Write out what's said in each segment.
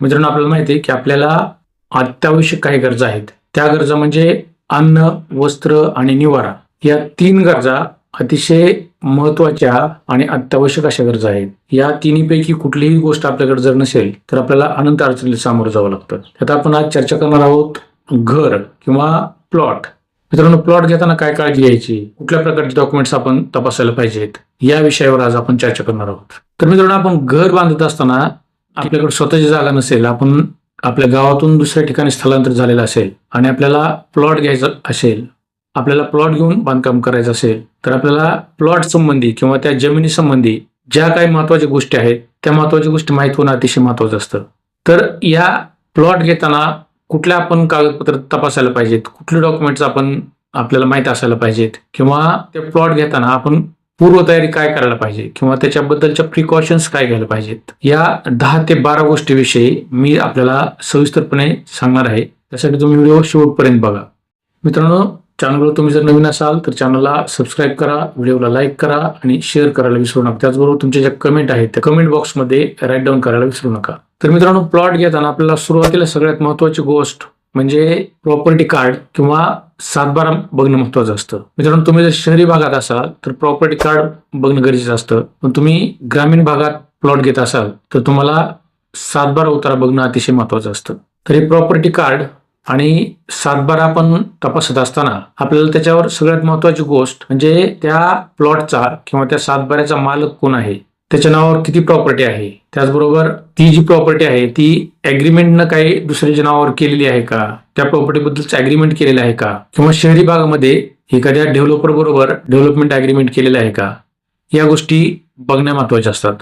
मित्रांनो आपल्याला माहिती आहे की आपल्याला अत्यावश्यक काही गरजा आहेत. त्या गरजा म्हणजे अन्न वस्त्र आणि निवारा या तीन गरजा अतिशय महत्त्वाच्या आणि अत्यावश्यक अशा गरजा आहेत. या तिन्हीपैकी कुठलीही गोष्ट आपल्याकडे जर नसेल तर आपल्याला अनंत अडचणीला सामोरं जावं लागतं. त्यात आपण आज चर्चा करणार आहोत घर किंवा प्लॉट मित्रांनो प्लॉट घेताना काय काळजी घ्यायची? कुठल्या प्रकारचे डॉक्युमेंट्स आपण तपासायला पाहिजेत? या विषयावर आज आपण चर्चा करणार आहोत. तर मित्रांनो आपण घर बांधत असताना आपल्याकडे स्वतःची जागा नसेल आपण आपल्या गावातून दुसऱ्या ठिकाणी स्थलांतर झालेलं असेल आणि आपल्याला प्लॉट घ्यायचा असेल आपल्याला प्लॉट घेऊन बांधकाम करायचं असेल तर आपल्याला प्लॉट संबंधी किंवा त्या जमिनी संबंधी ज्या काही महत्त्वाच्या गोष्टी आहेत त्या महत्त्वाच्या गोष्टी माहीत होणं अतिशय महत्वाचं असतं. तर या प्लॉट घेताना कुठल्या आपण कागदपत्र तपासायला पाहिजेत? कुठले डॉक्युमेंट्स आपण आपल्याला माहीत असायला पाहिजेत? किंवा ते प्लॉट घेताना आपण पूर्वतयारी काय करायला पाहिजे किंवा त्याच्याबद्दलच्या प्रिकॉशन्स काय घ्यायला पाहिजेत? या दहा ते बारा गोष्टीविषयी मी आपल्याला सविस्तरपणे सांगणार आहे. त्यासाठी तुम्ही व्हिडिओ शेवटपर्यंत बघा. मित्रांनो चॅनलवर तुम्ही जर नवीन असाल तर चॅनलला सबस्क्राईब करा व्हिडिओला लाईक करा आणि शेअर करायला विसरू नका. त्याचबरोबर तुमच्या ज्या कमेंट आहेत त्या कमेंट बॉक्समध्ये राईट डाऊन करायला विसरू नका. तर मित्रांनो प्लॉट घेताना आपल्याला सुरुवातीला सगळ्यात महत्वाची गोष्ट म्हणजे प्रॉपर्टी कार्ड किंवा सातबारा बघणं महत्वाचं असतं. मित्रांनो तुम्ही जर शहरी भागात असाल तर प्रॉपर्टी कार्ड बघणं गरजेचं असतं. पण तुम्ही ग्रामीण भागात प्लॉट घेत असाल तर तुम्हाला सातबारा उतारा बघणं अतिशय महत्वाचं असतं. तर हे प्रॉपर्टी कार्ड आणि सातबारा आपण तपासत असताना आपल्याला त्याच्यावर सगळ्यात महत्वाची गोष्ट म्हणजे त्या प्लॉटचा किंवा त्या सातबाऱ्याचा मालक कोण आहे? त्याच्या नावावर किती प्रॉपर्टी आहे? त्याचबरोबर ती जी प्रॉपर्टी आहे ती अग्रीमेंटनं काही दुसऱ्याच्या नावावर केलेली आहे का? त्या प्रॉपर्टीबद्दलचं अग्रीमेंट केलेलं आहे का? किंवा शहरी भागामध्ये एखाद्या डेव्हलपर बरोबर डेव्हलपमेंट अग्रीमेंट केलेलं आहे का? या गोष्टी बघण्या महत्त्वाच्या असतात.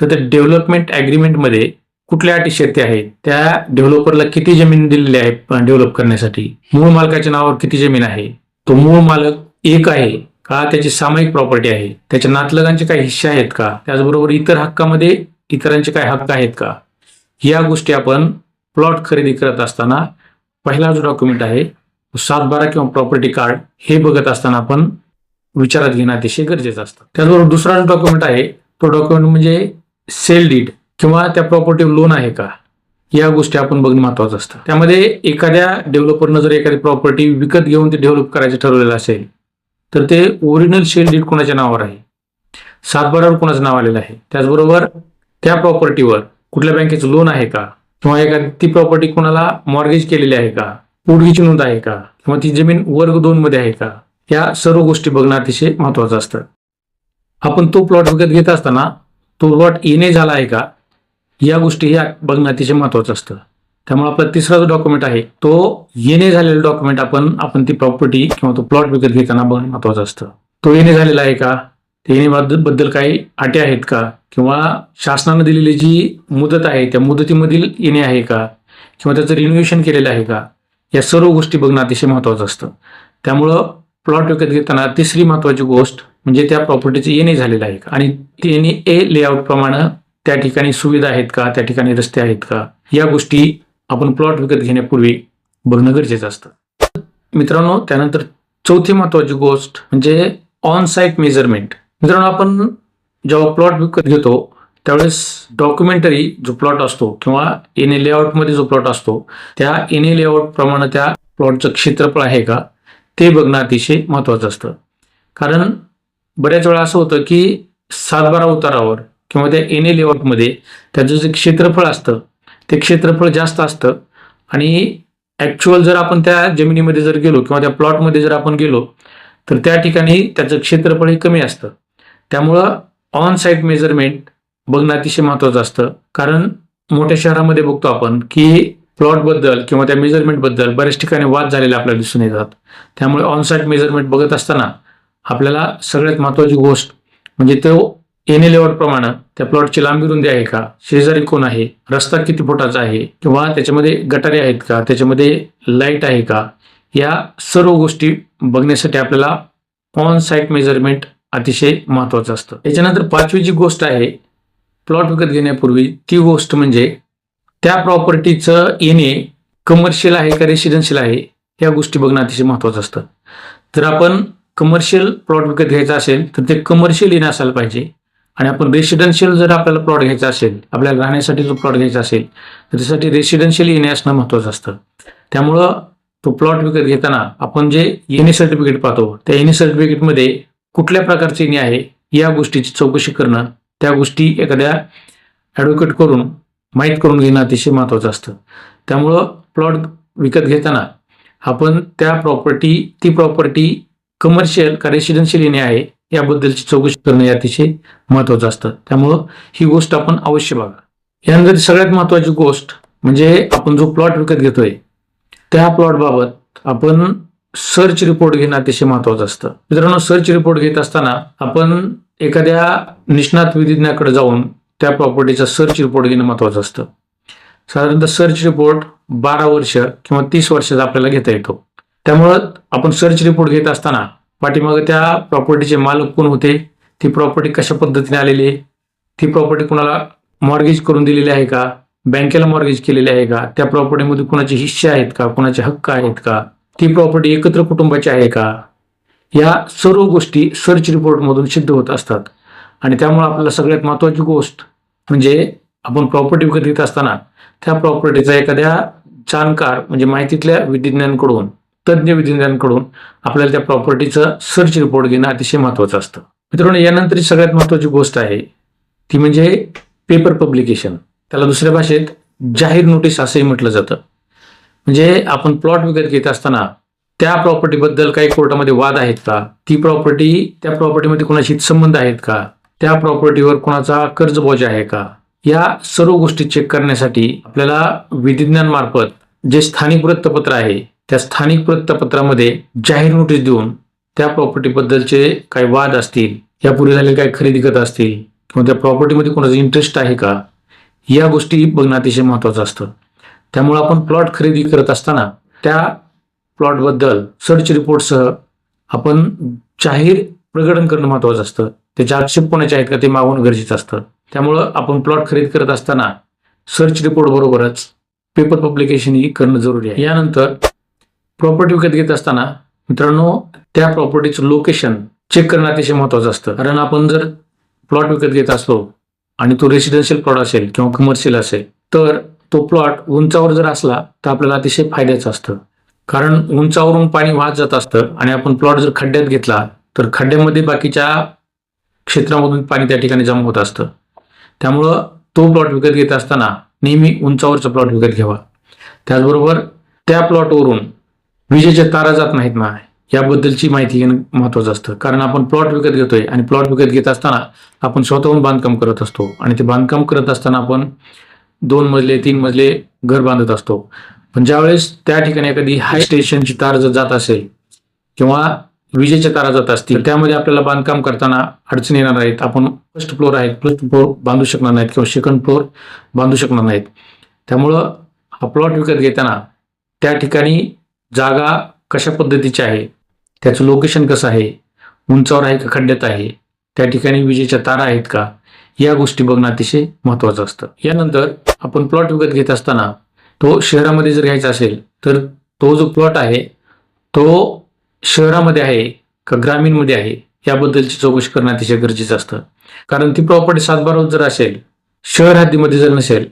तर त्या डेव्हलपमेंट अग्रीमेंटमध्ये कुठल्या अटी शेती आहेत? त्या डेव्हलपरला किती जमीन दिलेली आहे डेव्हलप करण्यासाठी? मूळ मालकाच्या नावावर किती जमीन आहे? तो मूळ मालक एक आहे. का त्याची सामायिक प्रॉपर्टी आहे? त्याच्या नातलगांचे काही हिस्से आहेत का? त्याचबरोबर इतर हक्कामध्ये इतरांचे काही हक्क आहेत का? या गोष्टी आपण प्लॉट खरेदी करत असताना पहिला जो डॉक्युमेंट आहे तो सातबारा किंवा प्रॉपर्टी कार्ड हे बघत असताना आपण विचारात घेणं अतिशय गरजेचं असतं. त्याचबरोबर दुसरा जो डॉक्युमेंट आहे तो डॉक्युमेंट म्हणजे सेल डीड किंवा त्या प्रॉपर्टीवर लोन आहे का? या गोष्टी आपण बघणं महत्वाचं असतं. त्यामध्ये एखाद्या डेव्हलपरनं जर एखादी प्रॉपर्टी विकत घेऊन ते डेव्हलप करायचं ठरवलेलं असेल तर ते ओरिजिनल शेल डीड कोणाच्या नावावर आहे? सातबारावर कोणाचं नाव आलेलं आहे? त्याचबरोबर त्या प्रॉपर्टीवर कुठल्या बँकेचं लोन आहे का? किंवा एखादी ती प्रॉपर्टी कोणाला मॉर्गेज केलेली आहे का? पुढगीची नोंद आहे का? किंवा ती जमीन वर्ग दोन मध्ये आहे का? या सर्व गोष्टी बघणं अतिशय महत्वाचं असतं. आपण तो प्लॉट विकत घेत असताना तो प्लॉट येणे झाला आहे का? या गोष्टी ह्या बघणं अतिशय महत्वाचं असतं. त्यामुळे आपला तिसरा जो डॉक्युमेंट आहे तो येणे झालेला डॉक्युमेंट आपण आपण ती प्रॉपर्टी किंवा तो प्लॉट विकत घेताना बघणं महत्वाचं असतं. तो येणे झालेला आहे का? ते बद्दल काही अटी आहेत का? किंवा शासनानं दिलेली जी मुदत आहे त्या मुदतीमधील येणे आहे का? किंवा त्याचं रिन्युएशन केलेलं आहे का? या सर्व गोष्टी बघणं अतिशय महत्वाचं असतं. त्यामुळं प्लॉट विकत घेताना तिसरी महत्वाची गोष्ट म्हणजे त्या प्रॉपर्टीचे येणे झालेलं आहे का? आणि ते येणे ए लेआउट प्रमाणे त्या ठिकाणी सुविधा आहेत का? त्या ठिकाणी रस्ते आहेत का? या गोष्टी आपण प्लॉट विकत घेण्यापूर्वी बघणं गरजेचं असतं. मित्रांनो त्यानंतर चौथी महत्वाची गोष्ट म्हणजे ऑन साईट मेजरमेंट मित्रांनो आपण जेव्हा प्लॉट विकत घेतो त्यावेळेस डॉक्युमेंटरी जो प्लॉट असतो किंवा एन ए लेआउटमध्ये जो प्लॉट असतो त्या एन ए लेआउट प्रमाणे त्या प्लॉटचं क्षेत्रफळ आहे का ते बघणं अतिशय महत्वाचं असतं. कारण बऱ्याच वेळा असं होतं की सातबारा उतारावर किंवा त्या एन ए लेआउटमध्ये त्याचं जे क्षेत्रफळ असतं ते क्षेत्रफळ जास्त असतं. आणि ॲक्च्युअल जर आपण त्या जमिनीमध्ये जर गेलो किंवा त्या प्लॉटमध्ये जर आपण गेलो तर त्या ठिकाणी त्याचं क्षेत्रफळ हे कमी असतं. त्यामुळं ऑन साईट मेजरमेंट बघणं अतिशय महत्त्वाचं असतं. कारण मोठ्या शहरामध्ये बघतो आपण की प्लॉटबद्दल किंवा त्या मेजरमेंटबद्दल बऱ्याच ठिकाणी वाद झालेले आपल्याला दिसून येतात. त्यामुळे ऑन साईट मेजरमेंट बघत असताना आपल्याला सगळ्यात महत्त्वाची गोष्ट म्हणजे तो एन ए प्रमाणे त्या प्लॉटची लांबी रुंदी आहे का? शेजारी कोण आहे? रस्ता किती फुटाचा आहे? किंवा त्याच्यामध्ये गटारे आहेत का? त्याच्यामध्ये लाइट आहे का? या सर्व गोष्टी बघण्यासाठी आपल्याला ऑन साईट मेजरमेंट अतिशय महत्वाचं असतं. त्याच्यानंतर पाचवी जी गोष्ट आहे प्लॉट विकत घेण्यापूर्वी ती गोष्ट म्हणजे त्या प्रॉपर्टीचं येणे कमर्शियल आहे का रेसिडेन्शियल आहे या गोष्टी बघणं अतिशय महत्वाचं असतं. तर आपण कमर्शियल प्लॉट विकत घ्यायचा असेल तर ते कमर्शियल येणं असायला पाहिजे. आणि आपण रेसिडेन्शियल जर आपल्याला प्लॉट घ्यायचा असेल आपल्याला राहण्यासाठी जो प्लॉट घ्यायचा असेल तर त्यासाठी रेसिडेन्शियल येणे असणं महत्वाचं असतं. त्यामुळं तो प्लॉट विकत घेताना आपण जे येणे सर्टिफिकेट पाहतो त्या येणे सर्टिफिकेटमध्ये कुठल्या प्रकारचे येणे आहे या गोष्टीची चौकशी करणं त्या गोष्टी एखाद्या ॲडव्होकेट करून माहीत करून घेणं अतिशय महत्त्वाचं असतं. त्यामुळं प्लॉट विकत घेताना आपण त्या प्रॉपर्टी ती प्रॉपर्टी कमर्शियल का रेसिडेन्शियल येणे आहे याबद्दलची चौकशी करणं हे अतिशय महत्त्वाचं असतं. त्यामुळं ही गोष्ट आपण अवश्य बघा. यानंतर सगळ्यात महत्वाची गोष्ट म्हणजे आपण जो प्लॉट विकत घेतोय त्या प्लॉटबाबत आपण सर्च रिपोर्ट घेणं अतिशय महत्वाचं असतं. मित्रांनो सर्च रिपोर्ट घेत असताना आपण एखाद्या निष्णात विधिज्ञाकडे जाऊन त्या प्रॉपर्टीचा सर्च रिपोर्ट घेणं महत्वाचं असतं. साधारणतः सर्च रिपोर्ट बारा वर्ष किंवा तीस वर्षाचा आपल्याला घेता येतो. त्यामुळं आपण सर्च रिपोर्ट घेत असताना पाठीमागे त्या प्रॉपर्टीचे मालक कोण होते? ती प्रॉपर्टी कशा पद्धतीने आलेली आहे? ती प्रॉपर्टी कुणाला मॉर्गेज करून दिलेली आहे का? बँकेला मॉर्गेज केलेली आहे का? त्या प्रॉपर्टीमध्ये कुणाचे हिस्से आहेत का? कुणाचे हक्क आहेत का? ती प्रॉपर्टी एकत्र कुटुंबाची आहे का? या सर्व गोष्टी सर्च रिपोर्टमधून सिद्ध होत असतात. आणि त्यामुळे आपल्याला सगळ्यात महत्त्वाची गोष्ट म्हणजे आपण प्रॉपर्टी विकत घेत असताना त्या प्रॉपर्टीचा एखाद्या जाणकार म्हणजे माहितीतल्या विधिज्ञांकडून तज्ज्ञ विधिज्ञांकडून आपल्याला त्या प्रॉपर्टीचं सर्च रिपोर्ट घेणं अतिशय महत्वाचं असतं. मित्रांनो यानंतरची सगळ्यात महत्त्वाची गोष्ट आहे ती म्हणजे पेपर पब्लिकेशन त्याला दुसऱ्या भाषेत जाहीर नोटीस असंही म्हटलं जातं. म्हणजे आपण प्लॉट विकत घेत असताना त्या प्रॉपर्टीबद्दल काही कोर्टामध्ये वाद आहेत का? ती प्रॉपर्टी त्या प्रॉपर्टीमध्ये कोणाशी संबंध आहेत का? त्या प्रॉपर्टीवर कोणाचा कर्जबोज आहे का? या सर्व गोष्टी चेक करण्यासाठी आपल्याला विधिज्ञांमार्फत जे स्थानिक वृत्तपत्र आहे त्या स्थानिक वृत्तपत्रामध्ये जाहीर नोटीस देऊन त्या प्रॉपर्टीबद्दलचे काही वाद असतील यापूर्वी झालेले काही खरेदी करत असतील किंवा त्या प्रॉपर्टीमध्ये कोणाचा इंटरेस्ट आहे का या गोष्टी बघणं अतिशय महत्त्वाचं असतं. त्यामुळे आपण प्लॉट खरेदी करत असताना त्या प्लॉटबद्दल सर्च रिपोर्टसह आपण जाहीर प्रकटन करणं महत्त्वाचं असतं. त्याचे आक्षेप कोणाचे आहेत का ते मागवणं गरजेचं असतं. त्यामुळं आपण प्लॉट खरेदी करत असताना सर्च रिपोर्ट बरोबरच पेपर पब्लिकेशन ही करणं जरुरी आहे. यानंतर प्रॉपर्टी विकत घेत असताना मित्रांनो त्या प्रॉपर्टीचं लोकेशन चेक करणं अतिशय महत्त्वाचं असतं. कारण आपण जर प्लॉट विकत घेत असलो आणि तो रेसिडेन्शियल प्लॉट असेल किंवा कमर्शियल असेल तर तो प्लॉट उंचावर जर असला तर आपल्याला अतिशय फायद्याचं असतं. कारण उंचावरून पाणी वाहत जात असतं आणि आपण प्लॉट जर खड्ड्यात घेतला तर खड्ड्यामध्ये बाकीच्या क्षेत्रामधून पाणी त्या ठिकाणी जमा होत असतं. त्यामुळं तो प्लॉट विकत घेत असताना नेहमी उंचावरचा प्लॉट विकत घ्यावा. त्याचबरोबर त्या प्लॉटवरून विजेच्या तारा जात नाहीत ना याबद्दलची माहिती घेणं महत्वाचं असतं. कारण आपण प्लॉट विकत घेतोय आणि प्लॉट विकत घेत असताना आपण स्वतःहून बांधकाम करत असतो. आणि ते बांधकाम करत असताना आपण दोन मजले तीन मजले घर बांधत असतो. पण ज्यावेळेस त्या ठिकाणी एखादी हाय स्टेशनची तार जर जात असेल किंवा विजेच्या तारा जात असतील त्यामध्ये आपल्याला बांधकाम करताना अडचणी येणार आहेत. आपण फर्स्ट फ्लोअर आहे फर्स्ट फ्लोअर बांधू शकणार नाहीत किंवा सेकंड फ्लोअर बांधू शकणार नाहीत. त्यामुळं हा प्लॉट विकत घेताना त्या ठिकाणी जागा कशा पद्धतीची आहे? त्याचं लोकेशन कसं आहे? उंचावर आहे का खड्ड्यात आहे? त्या ठिकाणी विजेच्या तारा आहेत का? या गोष्टी बघणं अतिशय महत्त्वाचं असतं. यानंतर आपण प्लॉट विकत घेत असताना तो शहरामध्ये जर घ्यायचा असेल तर तो जो प्लॉट आहे तो शहरामध्ये आहे का ग्रामीणमध्ये आहे? याबद्दलची चौकशी करणं अतिशय गरजेचं असतं. कारण ती प्रॉपर्टी सातबारावर जर असेल शहर हद्दीमध्ये जर नसेल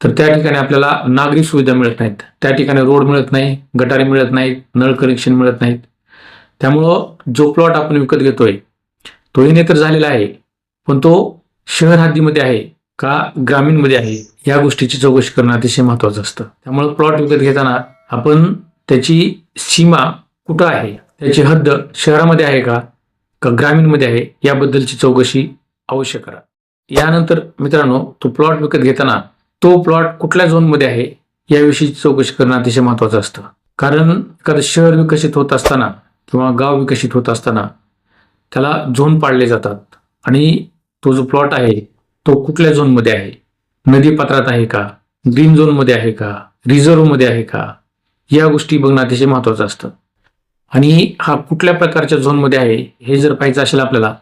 तर त्या ठिकाणी आपल्याला नागरिक सुविधा मिळत नाहीत. त्या ठिकाणी रोड मिळत नाही गटारे मिळत नाहीत नळ कनेक्शन मिळत नाहीत. त्यामुळं जो प्लॉट आपण विकत घेतोय तोही नाही तर झालेला आहे. पण तो शहर हद्दीमध्ये आहे का ग्रामीणमध्ये आहे या गोष्टीची चौकशी करणं अतिशय महत्वाचं असतं. त्यामुळं प्लॉट विकत घेताना आपण त्याची सीमा कुठं आहे त्याची हद्द शहरामध्ये आहे का का ग्रामीणमध्ये आहे याबद्दलची चौकशी अवश्य करा. यानंतर मित्रांनो तो प्लॉट विकत घेताना तो प्लॉट कुठल्या झोनमध्ये आहे याविषयी चौकशी करणं अतिशय महत्वाचं असतं. कारण एखादं शहर विकसित होत असताना किंवा गाव विकसित होत असताना त्याला झोन पाडले जातात. आणि तो जो प्लॉट आहे तो कुठल्या झोनमध्ये आहे? नदी पात्रात आहे का? ग्रीन झोनमध्ये आहे का? रिझर्वमध्ये आहे का? या गोष्टी बघणं अतिशय महत्वाचं असतं. आणि हा कुठल्या प्रकारच्या झोनमध्ये आहे हे जर पाहायचं असेल आपल्याला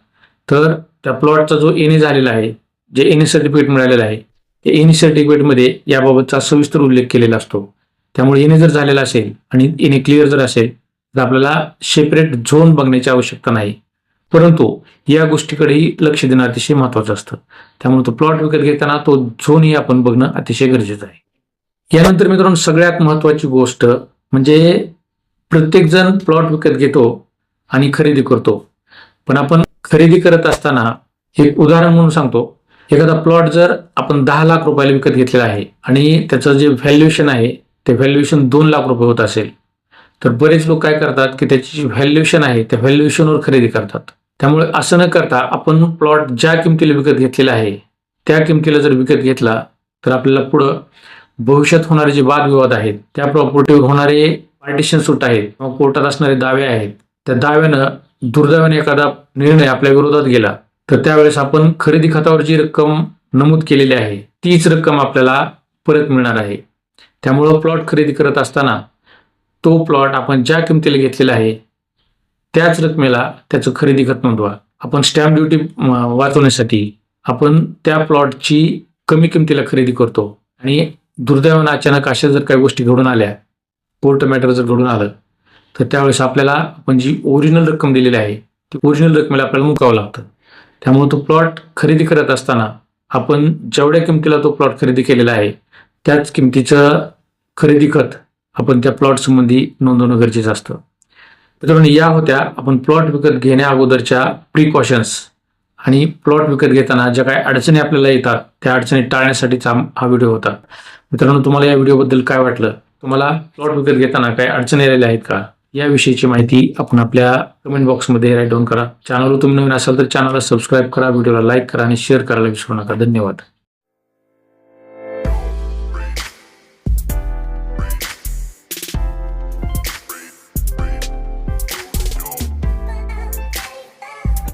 तर त्या प्लॉटचा जो एन ए झालेला आहे जे एन ए सर्टिफिकेट मिळालेलं आहे एन सर्टिफिकेटमध्ये याबाबतचा सविस्तर उल्लेख केलेला असतो. त्यामुळे एने जर झालेला असेल आणि एने क्लिअर जर असेल तर आपल्याला सेपरेट झोन बघण्याची आवश्यकता नाही. परंतु या गोष्टीकडेही लक्ष देणं अतिशय महत्वाचं असतं. त्यामुळे तो प्लॉट विकत घेताना तो झोनही आपण बघणं अतिशय गरजेचं आहे. यानंतर मित्रांनो सगळ्यात महत्वाची गोष्ट म्हणजे प्रत्येकजण प्लॉट विकत घेतो आणि खरेदी करतो. पण आपण खरेदी करत असताना एक उदाहरण म्हणून सांगतो. एखादा प्लॉट जर आपण दहा लाख रुपयाला विकत घेतलेला आहे आणि त्याचं जे व्हॅल्युएशन आहे ते व्हॅल्युएशन दोन लाख रुपये होत असेल तर बरेच लोक काय करतात की त्याची जी व्हॅल्युएशन आहे त्या व्हॅल्युएशनवर खरेदी करतात. त्यामुळे असं न करता आपण प्लॉट ज्या किमतीला विकत घेतलेला आहे त्या किमतीला जर विकत घेतला तर आपल्याला पुढं भविष्यात होणारे जे वादविवाद आहेत त्या प्रॉपर्टीवर होणारे पार्टिशन सूट आहेत किंवा कोर्टात असणारे दावे आहेत त्या दाव्यानं दुर्दैवाने एखादा निर्णय आपल्या विरोधात गेला तर त्यावेळेस आपण खरेदी खतावर जी रक्कम नमूद केलेली आहे. तीच रक्कम आपल्याला परत मिळणार आहे. त्यामुळं प्लॉट खरेदी करत असताना तो प्लॉट आपण ज्या किमतीला घेतलेला आहे त्याच रकमेला त्याचं खरेदी खत नोंदवा. आपण स्टॅम्प ड्युटी वाचवण्यासाठी आपण त्या प्लॉटची कमी किमतीला खरेदी करतो. आणि दुर्दैवानं अचानक अशा जर काही गोष्टी घडून आल्या कोर्ट मॅटर जर घडून आलं तर त्यावेळेस आपल्याला आपण जी ओरिजिनल रक्कम दिलेली आहे ती ओरिजिनल रकमेला आपल्याला मुकावं लागतं. त्यामुळे तो प्लॉट खरेदी करत असताना आपण जेवढ्या किमतीला तो प्लॉट खरेदी केलेला आहे त्याच किमतीचं खरेदी खत आपण त्या प्लॉट संबंधी नोंदवणं गरजेचं असतं. मित्रांनो या होत्या आपण प्लॉट विकत घेण्या अगोदरच्या प्रिकॉशन्स आणि प्लॉट विकत घेताना ज्या काही अडचणी आपल्याला येतात त्या अडचणी टाळण्यासाठीचा हा व्हिडिओ होता. मित्रांनो तुम्हाला या व्हिडिओबद्दल काय वाटलं? तुम्हाला प्लॉट विकत घेताना काही अडचणी आलेल्या आहेत का? याविषयीची माहिती आपण आपल्या कमेंट बॉक्समध्ये राईट डाऊन करा. चॅनलवर तुम्ही नवीन असाल तर चॅनलला सबस्क्राईब करा व्हिडिओला लाईक करा आणि शेअर करायला विसरू नका. धन्यवाद.